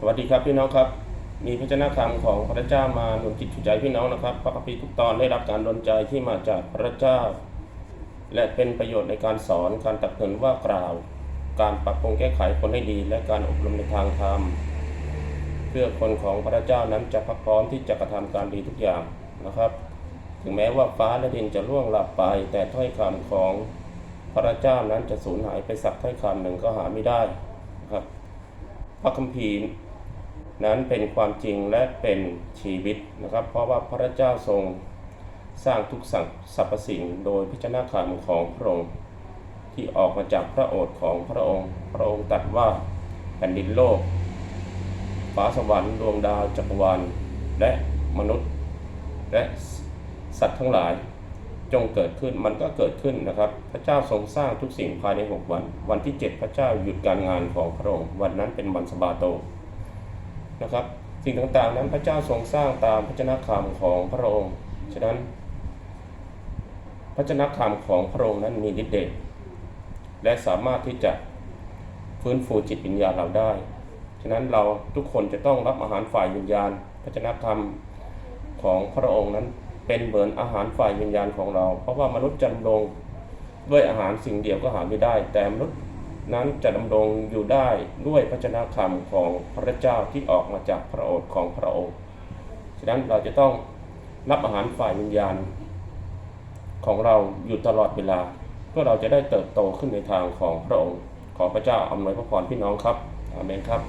สวัสดีครับพี่น้องครับ มีพระเจ้าคำของพระเจ้ามาหนุนจิตใจพี่น้องนะครับ พระคัมภีร์ทุกตอนได้รับการดลใจที่มาจากพระเจ้า และเป็นประโยชน์ในการสอนการตักเตือนว่ากล่าว การปรับปรุงแก้ไขคนให้ดี และการอบรมในทางธรรมเพื่อคนของพระเจ้านั้นจะพร้อมที่จะกระทำการดีทุกอย่างนะครับ ถึงแม้ว่าฟ้าและดินจะล่วงหลับไป แต่ถ้อยคำของพระเจ้านั้นจะสูญหายไปสักถ้อยคำหนึ่งก็หาไม่ได้นะครับพระคัมภีร์ นั้นเป็นความจริงและเป็นชีวิตนะครับ เพราะว่าพระเจ้าทรงสร้างทุกสั่งสรรพสิ่งโดยพิจารณาคำของพระองค์ที่ออกมาจากพระโอษฐ์ของพระองค์ พระองค์ตรัดว่าแผ่นดินโลก ฟ้าสวรรค์ดวงดาวจักรวาลและมนุษย์ และสัตว์ทั้งหลายจงเกิดขึ้นมันก็เกิดขึ้นนะครับ พระเจ้าทรงสร้างทุกสิ่งภายใน 6 วัน วันที่ 7 พระเจ้าหยุดการงานของพระองค์วันนั้นเป็นวันสบาโต นะครับ สิ่งต่างๆนั้นพระเจ้าทรงสร้างตามพระเจนะคำของพระองค์ ฉะนั้น พระเจนะคำของพระองค์นั้นมีฤทธิ์เดชและสามารถที่จะฟื้นฟูจิตวิญญาณเราได้ ฉะนั้นเราทุกคนจะต้องรับอาหารฝ่ายวิญญาณ พระเจนะคำของพระองค์นั้นเป็นเหมือนอาหารฝ่ายวิญญาณของเรา เพราะว่ามนุษย์จะดำรงด้วยอาหารสิ่งเดียวก็หาไม่ได้ แต่มนุษย์ นั้นจะดำรงอยู่ได้ด้วยพระชนะคำของพระเจ้าที่ออกมาจากพระโอษฐ์ของพระองค์ ฉะนั้นเราจะต้องรับอาหารฝ่ายวิญญาณ ของเราอยู่ตลอดเวลา เพื่อเราจะได้เติบโตขึ้นในทางของพระองค์ ขอพระเจ้าอำนวยพระพรพี่น้องครับ อาเมนครับ